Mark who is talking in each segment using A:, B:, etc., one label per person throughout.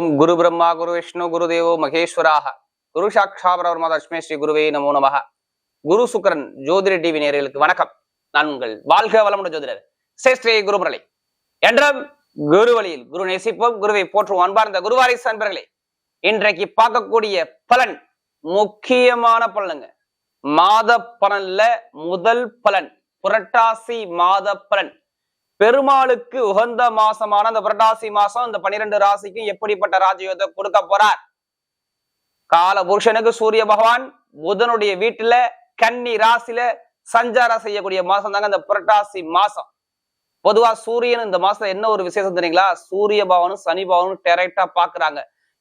A: ஓம் குரு பிரம்மா குரு விஷ்ணு குரு தேவோ மகேஸ்வராக. குரு சாக்ஷா பரவர்மா லட்சுமி ஸ்ரீ குருவே நமோ நமக. குரு சுக்கரன் ஜோதிட டிவி நேர்களுக்கு வணக்கம். நான் உங்கள் வாழ்க வளமுடன் ஜோதிடர் சேஸ்ரீ குரு முரளி என்றும் குரு வழியில் குரு நேசிப்போம் குருவை போற்றுவோம் அன்பார்ந்த குருவாரிசு அன்பர்களே. இன்றைக்கு பார்க்கக்கூடிய பலன் முக்கியமான பலனுங்க. மாத பலன்ல முதல் பலன் புரட்டாசி மாத பலன். பெருமாளுக்கு உகந்த மாசமான அந்த புரட்டாசி மாசம் இந்த பன்னிரெண்டு ராசிக்கும் எப்படிப்பட்ட ராஜயோகத்தை கொடுக்க போறார்? கால புருஷனுக்கு சூரிய பகவான் புதனுடைய வீட்டுல கன்னி ராசியில சஞ்சாரம் செய்யக்கூடிய மாசம் தாங்க இந்த புரட்டாசி மாசம். பொதுவா சூரியன் இந்த மாசத்துல என்ன ஒரு விசேஷம் தெரியுங்களா? சூரிய பவனும் சனி பவனும் டைரக்டா பாக்குறாங்க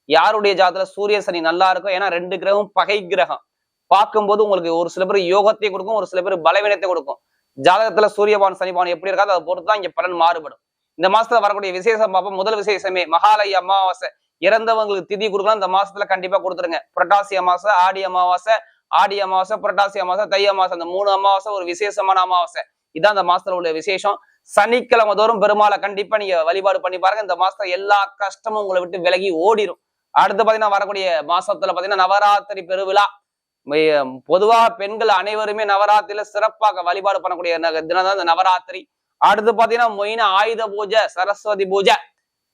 A: யாருடைய ஜாதத்துல சூரிய சனி நல்லா இருக்கும் ஏன்னா ரெண்டு கிரகம் பகை கிரகம். பார்க்கும்போது உங்களுக்கு ஒரு சில பேர் யோகத்தை கொடுக்கும் ஒரு சில பேர் பலவீனத்தை கொடுக்கும். ஜாதகத்துல சூரியபான் சனிபான் எப்படி இருக்காது அதை பொறுத்து தான் இங்க பலன் மாறுபடும். இந்த மாசத்துல வரக்கூடிய விசேஷம் பார்ப்போம். முதல் விசேஷமே மகாலய அமாவாசை. இறந்தவங்களுக்கு திதி கொடுக்கலாம். இந்த மாசத்துல கண்டிப்பா கொடுத்துருங்க. புரட்டாசி அமாவாசை ஆடி அமாவாசை ஆடி அமாவாசை புரட்டாசி அமாவாசை தை அமாவாசை. அந்த மூணு அமாவாசை ஒரு விசேஷமான அமாவாசை. இதான் இந்த மாசத்துல உள்ள விசேஷம். சனிக்கிழமை தோறும் பெருமாளை கண்டிப்பா நீங்க வழிபாடு பண்ணி பாருங்க. இந்த மாசத்துல எல்லா கஷ்டமும் உங்களை விட்டு விலகி ஓடிடும் அடுத்து பாத்தீங்கன்னா வரக்கூடிய மாசத்துல பாத்தீங்கன்னா நவராத்திரி பெருவிழா. பொதுவாக பொதுவா பெண்கள் அனைவருமே நவராத்திரியில சிறப்பாக வழிபாடு பண்ணக்கூடிய தினம் தான் இந்த நவராத்திரி. அடுத்து பாத்தீங்கன்னா மொயின ஆயுத பூஜை சரஸ்வதி பூஜை.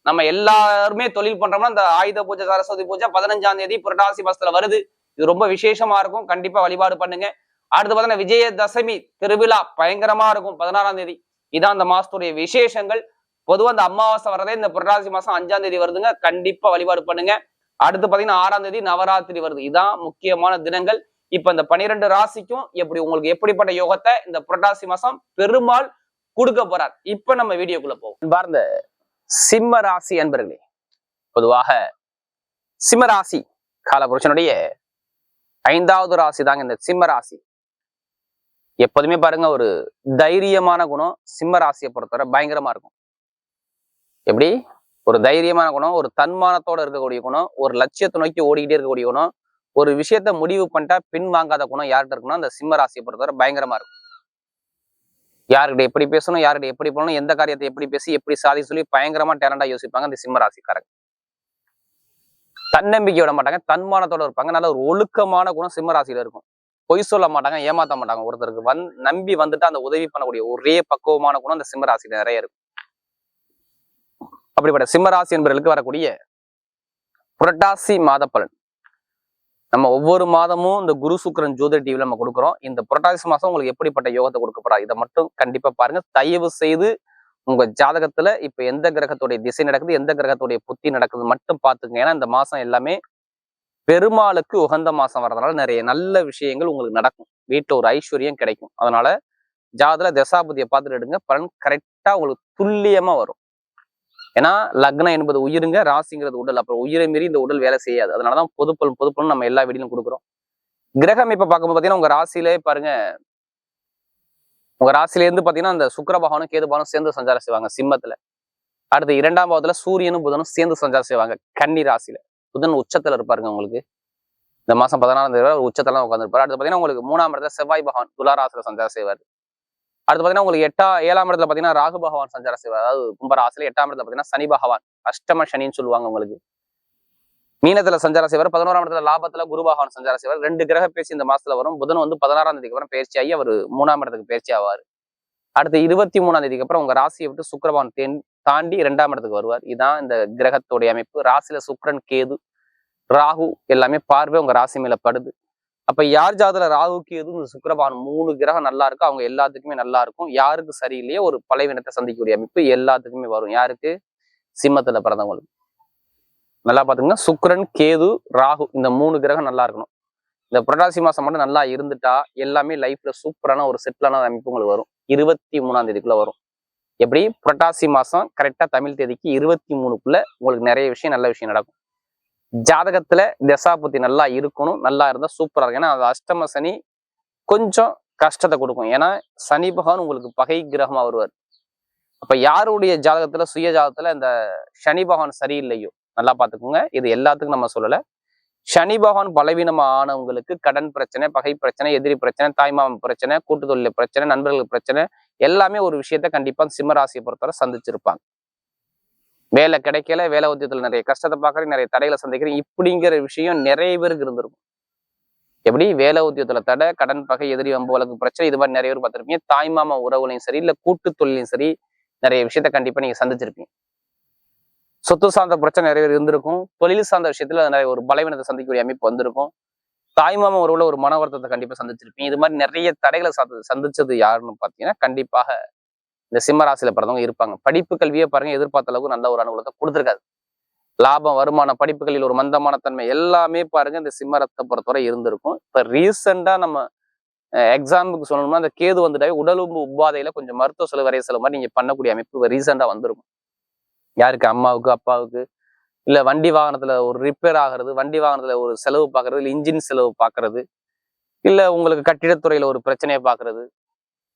A: நம்ம எல்லாருமே தொழில் பண்றோம்னா இந்த ஆயுத பூஜை சரஸ்வதி பூஜை பதினஞ்சாம் தேதி புரட்டாசி மாசத்துல வருது. இது ரொம்ப விசேஷமா இருக்கும். கண்டிப்பா வழிபாடு பண்ணுங்க. அடுத்து பாத்தீங்கன்னா விஜயதசமி திருவிழா பயங்கரமா இருக்கும். பதினாறாம் தேதி. இதான் அந்த மாசத்துடைய விசேஷங்கள். பொதுவாக அந்த அமாவாசை வரதே இந்த புரட்டாசி மாசம் அஞ்சாம் தேதி வருதுங்க. கண்டிப்பா வழிபாடு பண்ணுங்க. அடுத்து பாத்தீங்கன்னா ஆறாம் தேதி நவராத்திரி வருது. இதான் முக்கியமான தினங்கள். இப்ப இந்த பனிரெண்டு ராசிக்கும் எப்படி உங்களுக்கு எப்படிப்பட்ட யோகத்தை இந்த புரட்டாசி மாசம் பெருமாள் கொடுக்க போறார்? இப்ப நம்ம வீடியோக்குள்ள போவோம். பார்ந்த சிம்ம ராசி அன்பர்களே பொதுவாக சிம்ம ராசி காலபுருஷனுடைய ஐந்தாவது ராசி தாங்க இந்த சிம்ம ராசி. எப்போதுமே பாருங்க ஒரு தைரியமான குணம் சிம்ம ராசியை பொறுத்தவரை பயங்கரமா இருக்கும். எப்படி? ஒரு தைரியமான குணம் ஒரு தன்மானத்தோட இருக்கக்கூடிய குணம் ஒரு லட்சியத்தை நோக்கி ஓடிக்கிட்டே இருக்கக்கூடிய குணம் ஒரு விஷயத்த முடிவு பண்ணிட்டா பின் வாங்காத குணம் யார்கிட்ட இருக்குன்னா அந்த சிம்ம ராசியை பொறுத்தவரை பயங்கரமா இருக்கும். யார்கிட்ட எப்படி பேசணும் யார்கிட்ட எப்படி போகணும் எந்த காரியத்தை எப்படி பேசி எப்படி சாதி சொல்லி பயங்கரமா டேலண்டா யோசிப்பாங்க அந்த சிம்ம ராசிக்காரங்க. தன்னம்பிக்கை விட மாட்டாங்க தன்மானத்தோட இருப்பாங்க நல்ல ஒரு ஒழுக்கமான குணம் சிம்ம ராசியில இருக்கும். பொய் சொல்ல மாட்டாங்க ஏமாத்த மாட்டாங்க. ஒருத்தருக்கு வந் நம்பி வந்துட்டு அந்த உதவி பண்ணக்கூடிய ஒரே பக்குவமான குணம் அந்த சிம்ம ராசியில நிறைய இருக்கும். அப்படிப்பட்ட சிம்மராசி என்பவர்களுக்கு வரக்கூடிய புரட்டாசி மாத பலன். நம்ம ஒவ்வொரு மாதமும் இந்த குரு சுக்கரன் ஜோதிட டிவியில் நம்ம கொடுக்குறோம். இந்த புரட்டாசி மாசம் உங்களுக்கு எப்படிப்பட்ட யோகத்தை கொடுக்க போறா? இதை மட்டும் கண்டிப்பா பாருங்க. தயவு செய்து உங்க ஜாதகத்துல இப்ப எந்த கிரகத்துடைய திசை நடக்குது எந்த கிரகத்துடைய புத்தி நடக்குது மட்டும் பார்த்துங்க ஏன்னா இந்த மாசம் எல்லாமே பெருமாளுக்கு உகந்த மாசம் வர்றதுனால நிறைய நல்ல விஷயங்கள் உங்களுக்கு நடக்கும். வீட்டில் ஒரு ஐஸ்வர்யம் கிடைக்கும். அதனால ஜாதல தசாபதியை பார்த்துட்டு எடுங்க. பலன் கரெக்டா உங்களுக்கு துல்லியமா வரும். ஏன்னா லக்னம் என்பது உயிருங்க ராசிங்கிறது உடல். அப்புறம் உயிரை மீறி இந்த உடல் வேலை செய்யாது. அதனாலதான் பொதுப்பல் பொதுப்பலன் நம்ம எல்லா வீடியும் கொடுக்குறோம். கிரகம் இப்ப பார்க்கும்போது பாத்தீங்கன்னா உங்க ராசியிலே பாருங்க. உங்க ராசியில இருந்து பாத்தீங்கன்னா அந்த சுக்கிர பகவானும் கேது பகவானும் சேர்ந்து சஞ்சாரம் செய்வாங்க சிம்மத்துல. அடுத்து இரண்டாம் பாவத்துல சூரியனும் புதனும் சேர்ந்து சஞ்சாரம் செய்வாங்க கன்னி ராசியில. புதன் உச்சத்துல இருப்பாருங்க உங்களுக்கு. இந்த மாசம் பதினாறாம் தேதி உச்சத்தெல்லாம் உட்காந்துருப்பாரு அடுத்து பாத்தீங்கன்னா உங்களுக்கு மூணாம் இடத்துல செவ்வாய் பகவான் துளாராசில சஞ்சாரம் செய்வார். அடுத்து பாத்தீங்கன்னா உங்களுக்கு எட்டா ஏழாம் இடத்துல பாத்தீங்கன்னா ராகு பகவான் சஞ்சாரம் செய்வார். அதாவது கும்பராசில எட்டாம் இடத்துல பாத்தீங்கன்னா சனி பகவான் அஷ்டம சனின்னு சொல்லுவாங்க உங்களுக்கு. மீனத்துல சஞ்சாரம் செய்வார் பதினோராம் இடத்துல லாபத்துல குரு பகவான் சஞ்சாரம் செய்வார். ரெண்டு கிரக பேசி இந்த மாசத்துல வரும். புதன் வந்து பதினாறாம் தேதிக்கு அப்புறம் பயிற்சி ஆகி அவர் மூணாம் இடத்துக்கு பயிற்சி ஆவார். அடுத்து இருபத்தி மூணாம் தேதிக்கு அப்புறம் உங்க ராசியை விட்டு சுக்கிரபகவான் தேன் தாண்டி இரண்டாம் இடத்துக்கு வருவார். இதான் இந்த கிரகத்துடைய அமைப்பு. ராசியில சுக்கிரன் கேது ராகு எல்லாமே பார்வை உங்க ராசி மேல படுது. அப்ப யார் ஜாதல ராகு கேது இந்த சுக்கிரபகவான் மூணு கிரகம் நல்லா இருக்கும் அவங்க எல்லாத்துக்குமே நல்லா இருக்கும். யாருக்கு சரியில்லையோ ஒரு பலவீனத்தை சந்திக்கக்கூடிய அமைப்பு எல்லாத்துக்குமே வரும். யாருக்கு? சிம்மத்துல பிறந்தவங்களுக்கு. நல்லா பாத்தீங்கன்னா சுக்கரன் கேது ராகு இந்த மூணு கிரகம் நல்லா இருக்கணும். இந்த புரட்டாசி மாசம் மட்டும் நல்லா இருந்துட்டா எல்லாமே லைஃப்ல சூப்பரான ஒரு செட்டிலான அமைப்பு உங்களுக்கு வரும். இருபத்தி மூணாம் தேதிக்குள்ள வரும். எப்படி? புரட்டாசி மாசம் கரெக்டா தமிழ் தேதிக்கு இருபத்தி மூணுக்குள்ள உங்களுக்கு நிறைய விஷயம் நல்ல விஷயம் நடக்கும். ஜாதகத்துல தசாபுத்தி நல்லா இருக்கணும் நல்லா இருந்தா சூப்பரா இருக்கும். ஏன்னா அது அஷ்டம சனி கொஞ்சம் கஷ்டத்தை கொடுக்கும். ஏன்னா சனி பகவான் உங்களுக்கு பகை கிரகமா வருவார். அப்ப யாருடைய ஜாதகத்துல சுய ஜாதகத்துல இந்த சனி பகவான் சரியில்லையோ? நல்லா பாத்துக்கோங்க இது எல்லாத்துக்கும் நம்ம சொல்லல. சனி பகவான் பலவீனமா ஆனவங்களுக்கு கடன் பிரச்சனை பகை பிரச்சனை எதிரி பிரச்சனை தாய்மாமன் பிரச்சனை கூட்டு தொழில் பிரச்சனை நண்பர்கள் பிரச்சனை எல்லாமே ஒரு விஷயத்த கண்டிப்பா சிம்ம ராசியை பொறுத்தவரை சந்திச்சிருப்பாங்க. வேலை கிடைக்கல வேலை உத்தியத்துல நிறைய கஷ்டத்தை பார்க்குறேன் நிறைய தடைகளை சந்திக்கிறேன் இப்படிங்கிற விஷயம் நிறைய பேருக்கு இருந்திருக்கும். எப்படி? வேலை உத்தியத்துல தடை கடன் பகை எதிரி வம்பு வழக்கு பிரச்சனை இது மாதிரி நிறைய பேர் பார்த்திருப்பீங்க. தாய்மாமா உறவுலையும் சரி இல்ல கூட்டு தொழிலையும் சரி நிறைய விஷயத்த கண்டிப்பா நீங்க சந்திச்சிருப்பீங்க. சொத்து சார்ந்த பிரச்சனை நிறைய பேர் இருந்திருக்கும். தொழில் சார்ந்த விஷயத்துல நிறைய ஒரு பலவீனத்தை சந்திக்கக்கூடிய அமைப்பு வந்திருக்கும். தாய்மாமா உறவுல ஒரு மன வருத்தத்தை கண்டிப்பா சந்திச்சிருப்பீங்க. இது மாதிரி நிறைய தடைகளை சந்தி- சந்திச்சது யாருன்னு பாத்தீங்கன்னா கண்டிப்பாக இந்த சிம்மராசியில பிறந்தவங்க இருப்பாங்க. படிப்பு கல்வியை பாருங்க எதிர்பார்த்த அளவுக்கு நல்ல ஒரு அனுகூலத்தை கொடுத்துருக்காது லாபம் வருமானம் படிப்புகளில் ஒரு மந்தமான தன்மை எல்லாமே பாருங்க இந்த சிம்மரத்தை பொறுத்தவரை இருந்திருக்கும். இப்போ ரீசெண்டாக நம்ம எக்ஸாம்பிளுக்கு சொல்லணும்னா அந்த கேது வந்துட்டாவே உடலும்பு உபாதையில கொஞ்சம் மருத்துவ செலவு வரைய செலவு மாதிரி நீங்க பண்ணக்கூடிய அமைப்பு ரீசெண்டாக வந்திருக்கும். யாருக்கு? அம்மாவுக்கு அப்பாவுக்கு இல்லை வண்டி வாகனத்தில் ஒரு ரிப்பேர் ஆகிறது வண்டி வாகனத்தில் ஒரு செலவு பார்க்கறது இல்லை இன்ஜின் செலவு பார்க்கறது இல்லை உங்களுக்கு கட்டிடத்துறையில் ஒரு பிரச்சனையை பார்க்கறது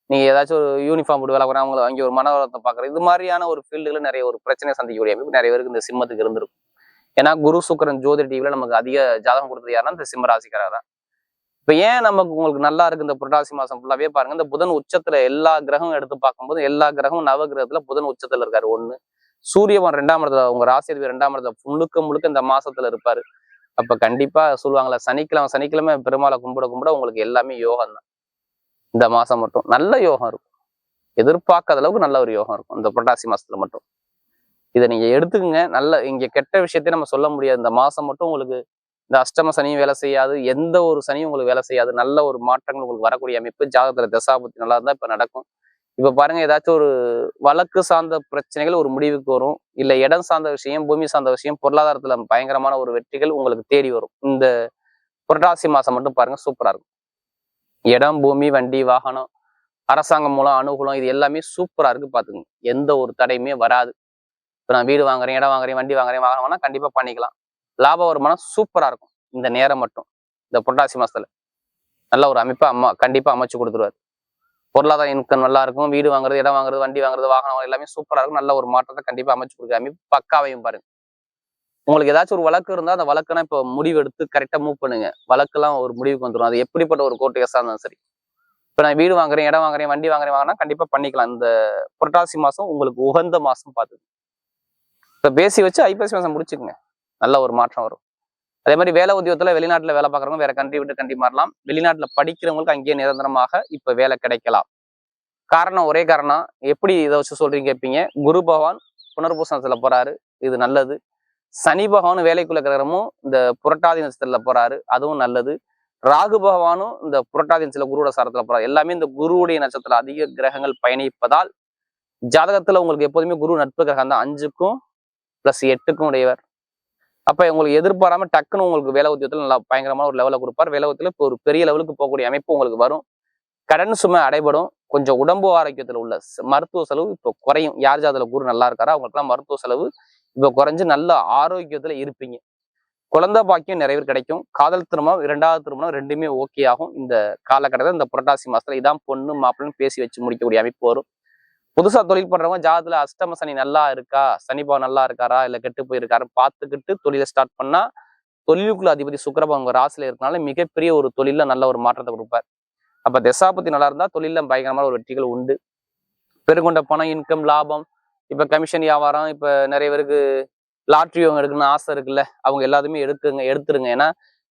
A: நீங்கள் ஏதாச்சும் ஒரு யூனிஃபார்ம் போட்டு வேலை பார்க்குறேன் அவங்களை வாங்கி ஒரு மனவரத்தை பார்க்கறது இது மாதிரியான ஒரு ஃபீல்டுகளில் நிறைய ஒரு பிரச்சனை சந்திக்கக்கூடிய அமைப்பு நிறைய பேருக்கு இந்த சிம்மத்துக்கு இருந்திருக்கும். ஏன்னா குரு சுக்கரன் ஜோதி டிவியில் நமக்கு அதிக ஜாதகம் கொடுத்தது யாருன்னா இந்த சிம்ம தான். இப்ப ஏன் நமக்கு உங்களுக்கு நல்லா இருக்கு இந்த புரட்டாசி மாசம் ஃபுல்லாவே பாருங்க இந்த புதன் உச்சத்துல எல்லா கிரகமும் எடுத்து பார்க்கும்போது எல்லா கிரகமும் நவ கிரகத்துல புதன் உச்சத்துல இருக்காரு ஒன்று சூரியவன் ரெண்டாம் இடத்துல உங்க ராசி அதிபர் ரெண்டாம் இடத்துல முழுக்க முழுக்க இந்த மாசத்துல இருப்பாரு. அப்ப கண்டிப்பா சொல்லுவாங்கல்ல சனிக்கிழமை சனிக்கிழமை பெருமாளை கும்பிட கும்பிட உங்களுக்கு எல்லாமே யோகம் தான் இந்த மாசம் மட்டும் நல்ல யோகம் இருக்கும். எதிர்பார்க்காத அளவுக்கு நல்ல ஒரு யோகம் இருக்கும். இந்த புரட்டாசி மாசத்துல மட்டும். இதை நீங்க எடுத்துக்கங்க. நல்ல இங்க கெட்ட விஷயத்தையும் நம்ம சொல்ல முடியாது. இந்த மாசம் மட்டும் உங்களுக்கு இந்த அஷ்டம சனியும் வேலை செய்யாது. எந்த ஒரு சனியும் உங்களுக்கு வேலை செய்யாது. நல்ல ஒரு மாற்றங்கள் உங்களுக்கு வரக்கூடிய அமைப்பு. ஜாதகத்துல தசாபுத்தி நல்லா இருந்தா இப்ப நடக்கும். இப்ப பாருங்க ஏதாச்சும் ஒரு வழக்கு சார்ந்த பிரச்சனைகள் ஒரு முடிவுக்கு வரும். இல்ல இடம் சார்ந்த விஷயம் பூமி சார்ந்த விஷயம் பொருளாதாரத்துல பயங்கரமான ஒரு வெற்றிகள் உங்களுக்கு தேடி வரும். இந்த புரட்டாசி மாசம் மட்டும் பாருங்க சூப்பரா இருக்கும். இடம் பூமி வண்டி வாகனம் அரசாங்கம் மூலம் அனுகூலம் இது எல்லாமே சூப்பரா இருக்கு பார்த்துங்க எந்த ஒரு தடையுமே வராது. இப்போ நான் வீடு வாங்குறேன் இடம் வாங்குறேன் வண்டி வாங்குறேன் வாகனம் வாங்கினா கண்டிப்பா பண்ணிக்கலாம். லாப வருமானம் சூப்பரா இருக்கும். இந்த நேரம் மட்டும். இந்த புரட்டாசி மாசத்துல. நல்ல ஒரு அமைப்பை அம்மா கண்டிப்பா அமைச்சு கொடுத்துருவார். பொருளாதார இன்கம் நல்லா இருக்கும். வீடு வாங்குறது இடம் வாங்குறது வண்டி வாங்குறது வாகனம் எல்லாமே சூப்பரா இருக்கும். நல்ல ஒரு மாற்றத்தை கண்டிப்பா அமைச்சு கொடுக்குற அமைப்பு பக்காவையும் பாருங்க. உங்களுக்கு ஏதாச்சும் ஒரு வழக்கு இருந்தா அந்த வழக்குனா இப்போ முடிவு எடுத்து கரெக்டா மூவ் பண்ணுங்க. வழக்கெல்லாம் ஒரு முடிவுக்கு வந்துடும் அது எப்படிப்பட்ட ஒரு கோர்ட்டு கேஸாக இருந்தாலும் சரி. இப்போ நான் வீடு வாங்குறேன் இடம் வாங்குறேன் வண்டி வாங்குறேன் வாங்கினா கண்டிப்பா பண்ணிக்கலாம். இந்த புரட்டாசி மாசம் உங்களுக்கு உகந்த மாசம் பார்த்து இப்போ பேசி வச்சு ஐப்பசி மாசம் முடிச்சுக்கோங்க. நல்ல ஒரு மாற்றம் வரும். அதே மாதிரி வேலை உத்தியோகத்தில் வெளிநாட்டுல வேலை பார்க்குறவங்க வேற கண்ட்ரி விட்டு கண்ட்ரி மாறலாம். வெளிநாட்டுல படிக்கிறவங்களுக்கு அங்கேயே நிரந்தரமாக இப்ப வேலை கிடைக்கலாம். காரணம் ஒரே காரணம். எப்படி இதை வச்சு சொல்றீங்க கேட்பீங்க குரு பகவான் புனர்பூசணத்துல போறாரு. இது நல்லது. சனி பகவானும் வேலைக்குள்ள கிரகமும் இந்த புரட்டாதி நட்சத்திரத்துல போறாரு. அதுவும் நல்லது. ராகு பகவானும் இந்த புரட்டாதி நட்சத்திர குருவோட சாரத்துல போறாரு. எல்லாமே இந்த குருவுடைய நட்சத்திரத்துல அதிக கிரகங்கள் பயணிப்பதால் ஜாதகத்துல உங்களுக்கு எப்போதுமே குரு நட்பு கிரகம் தான். அஞ்சுக்கும் பிளஸ் எட்டுக்கும் உடையவர். அப்ப உங்களுக்கு எதிர்பாராம டக்குன்னு உங்களுக்கு வேலை உத்தியத்தில் நல்லா பயங்கரமான ஒரு லெவலில் கொடுப்பார். வேலை உத்தியில் இப்போ ஒரு பெரிய லெவலுக்கு போகக்கூடிய அமைப்பு உங்களுக்கு வரும். கடன் சுமை அடைபடும். கொஞ்சம் உடம்பு ஆரோக்கியத்துல உள்ள மருத்துவ செலவு இப்போ குறையும். யார் ஜாதல குரு நல்லா இருக்காரா அவங்களுக்குலாம் மருத்துவ செலவு இப்போ குறைஞ்சு நல்ல ஆரோக்கியத்துல இருப்பீங்க. குழந்தை பாக்கியம் நிறைவு கிடைக்கும். காதல் திருமணம் இரண்டாவது திருமணம் ரெண்டுமே ஓகே ஆகும். இந்த காலகட்டத்தில் இந்த புரட்டாசி மாசத்துல இதான் பொண்ணு மாப்பிள்ளைன்னு பேசி வச்சு முடிக்கக்கூடிய அமைப்பு வரும். புதுசா தொழில் பண்றவங்க ஜாதத்துல அஷ்டம சனி நல்லா இருக்கா? சனிபாவம் நல்லா இருக்காரா? இல்ல கெட்டு போயிருக்காரு பார்த்துக்கிட்டு தொழிலை ஸ்டார்ட் பண்ணா தொழிலுக்குள்ள அதிபதி சுக்கிரபவன் உங்க ராசியில் இருக்கனால மிகப்பெரிய ஒரு தொழில நல்ல ஒரு மாற்றத்தை கொடுப்பார். அப்ப தசாபதி நல்லா இருந்தா தொழில பயங்கரமான ஒரு வெற்றிகள் உண்டு. பெருங்கொண்ட பணம் இன்கம் லாபம் இப்ப கமிஷன் வியாபாரம் இப்ப நிறைய பேருக்கு லாட்ரி அவங்க எடுக்கணும்னு ஆசை இருக்குல்ல அவங்க எல்லாத்தையுமே எடுக்குங்க எடுத்துருங்க. ஏன்னா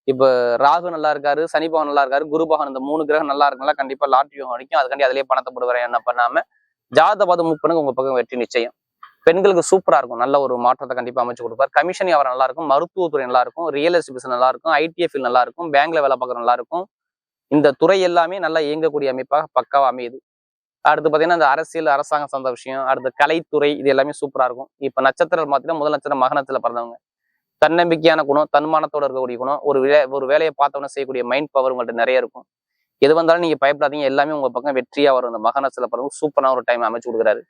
A: இப்ப ராகு நல்லா இருக்காரு சனிபவன் நல்லா இருக்காரு குரு பகவான் இந்த மூணு கிரகம் நல்லா இருக்குங்களா கண்டிப்பா லாட்ரி அடிக்கும். அதுக்காண்டி அதிலேயே பணத்தை போடுவேன் என்ன பண்ணாம ஜாத பாதம் மூவ் பண்ணுங்க உங்க பக்கம் வெற்றி நிச்சயம். பெண்களுக்கு சூப்பரா இருக்கும் நல்ல ஒரு மாற்றத்தை கண்டிப்பா அமைச்சு கொடுப்பார். கமிஷன் வியாபாரம் நல்லா இருக்கும் மருத்துவத்துறை நல்லா இருக்கும் ரியல் எஸ்டேட் பிசினஸ் நல்லா இருக்கும் ஐடிஎஃப் நல்லா இருக்கும் பேங்க்ல வேலை பார்க்குற நல்லா இருக்கும். இந்த துறை எல்லாமே நல்லா இயங்கக்கூடிய அமைப்பாக பக்காவா அமையுது. அடுத்து பார்த்தீங்கன்னா இந்த அரசியல் அரசாங்கம் சார்ந்த விஷயம் அடுத்து கலைத்துறை இது எல்லாமே சூப்பராக இருக்கும். இப்போ நட்சத்திரம் பார்த்தீங்கன்னா முதல் நட்சத்திரம் மகனத்தில் பிறந்தவங்க. தன்னம்பிக்கையான குணம் தன்மானத்தோட இருக்கக்கூடிய குணம் ஒரு வே ஒரு வேலையை பார்த்தவொன்னே செய்யக்கூடிய மைண்ட் பவர் உங்கள்கிட்ட நிறைய இருக்கும். எது வந்தாலும் நீங்க பயப்படாதீங்க எல்லாமே உங்கள் பக்கம் வெற்றியாக வரும். இந்த மகனத்தில் பிறகு சூப்பரான ஒரு டைம் அமைச்சு கொடுக்குறாரு.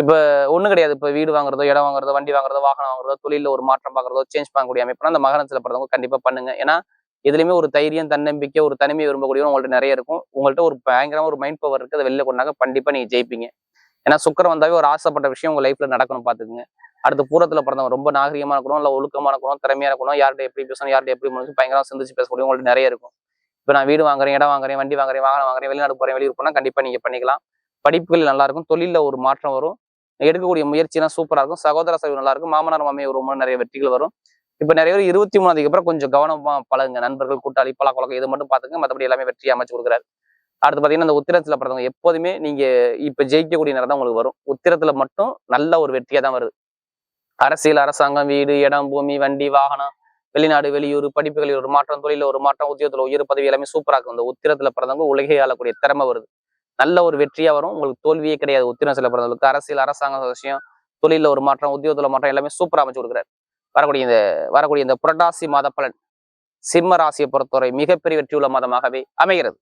A: இப்போ ஒண்ணும் கிடையாது. இப்போ வீடு வாங்குறதோ இடம் வாங்குறதோ வண்டி வாங்குறதோ வாகனம் வாங்குறதோ தொழிலில் ஒரு மாற்றம் பார்க்குறதோ சேஞ்ச் பண்ணக்கூடிய அமைப்புனா அந்த மகனத்தில் பிறந்தவங்க கண்டிப்பாக பண்ணுங்க. ஏன்னா இதுலையுமே ஒரு தைரியம் தன்னம்பிக்கை ஒரு தனிமை விரும்பக்கூடிய உங்கள்ட்ட நிறைய இருக்கும். உங்கள்கிட்ட ஒரு பயங்கரமாக ஒரு மைண்ட் பவர் இருக்குது அதை வெளில கொண்டாங்க கண்டிப்பாக நீங்கள் ஜெயிப்பீங்க. ஏன்னா சுக்கரம் வந்தாவே ஒரு ஆசைப்பட்ட விஷயம் உங்கள் லைஃப்ல நடக்கணும் பார்த்துக்குங்க. அடுத்து பூரத்தில் பிறந்தவங்க ரொம்ப நாகரிகமாக இருக்கணும் இல்லை ஒழுக்கமான இருக்கணும் திறமையாக இருக்கணும் யார்கிட்ட எப்படி பேசணும் யார்கிட்ட எப்படி முடிச்சு பயங்கரமாக சிந்திச்சு பேசக்கூடிய உங்கள்ட்ட நிறைய இருக்கும். இப்போ நான் வீடு வாங்குறேன் இடம் வாங்குறேன் வண்டி வாங்குறேன் வாகனம் வாங்குறேன் வெளிநாடு போகிறேன் வெளியூர் போனால் கண்டிப்பாக நீங்கள் பண்ணிக்கலாம். படிப்புகள் நல்லா இருக்கும். தொழிலில் ஒரு மாற்றம் வரும். எடுக்கக்கூடிய முயற்சினா சூப்பராக இருக்கும். சகோதர சைவு நல்லா இருக்கும். மாமனார் மாமியை ஒரு நிறைய வெற்றிகள் வரும். இப்ப நிறைய பேர் இருபத்தி மூணாந்தேதிக்கு அப்புறம் கொஞ்சம் கவனமா பழகுங்க. நண்பர்கள் கூட்டாளி பழக்கவழக்கம் இது மட்டும் பார்த்துங்க மத்தபடி எல்லாமே வெற்றி அமைச்சு கொடுக்குறாரு. அடுத்து பாத்தீங்கன்னா இந்த உத்திரத்தில் பிறந்தவங்க எப்போதுமே நீங்க இப்ப ஜெயிக்கக்கூடிய நேரம் தான் உங்களுக்கு வரும். உத்திரத்துல மட்டும் நல்ல ஒரு வெற்றியாக தான் வருது. அரசியல் அரசாங்கம் வீடு இடம் பூமி வண்டி வாகனம் வெளிநாடு வெளியூர் படிப்புகளில் ஒரு மாற்றம் தொழில ஒரு மாற்றம் உத்தியோகத்தில் உயர் பதவி எல்லாமே சூப்பரா இருக்கும். இந்த உத்திரத்துல பிறந்தவங்க உலகை ஆளக்கூடிய திறமை வருது. நல்ல ஒரு வெற்றியா வரும். உங்களுக்கு தோல்வியே கிடையாது. உத்திரத்துல பிறந்தவங்களுக்கு அரசியல் அரசாங்க விஷயம் தொழில ஒரு மாற்றம் உத்தியோகத்துல மாற்றம் எல்லாமே சூப்பரா அமைச்சு கொடுக்குறாரு. வரக்கூடிய இந்த வரக்கூடிய இந்த புரட்டாசி மாத பலன் சிம்ம ராசியை பொறுத்தவரை மிகப்பெரிய வெற்றியுள்ள மாதமாகவே அமைகிறது.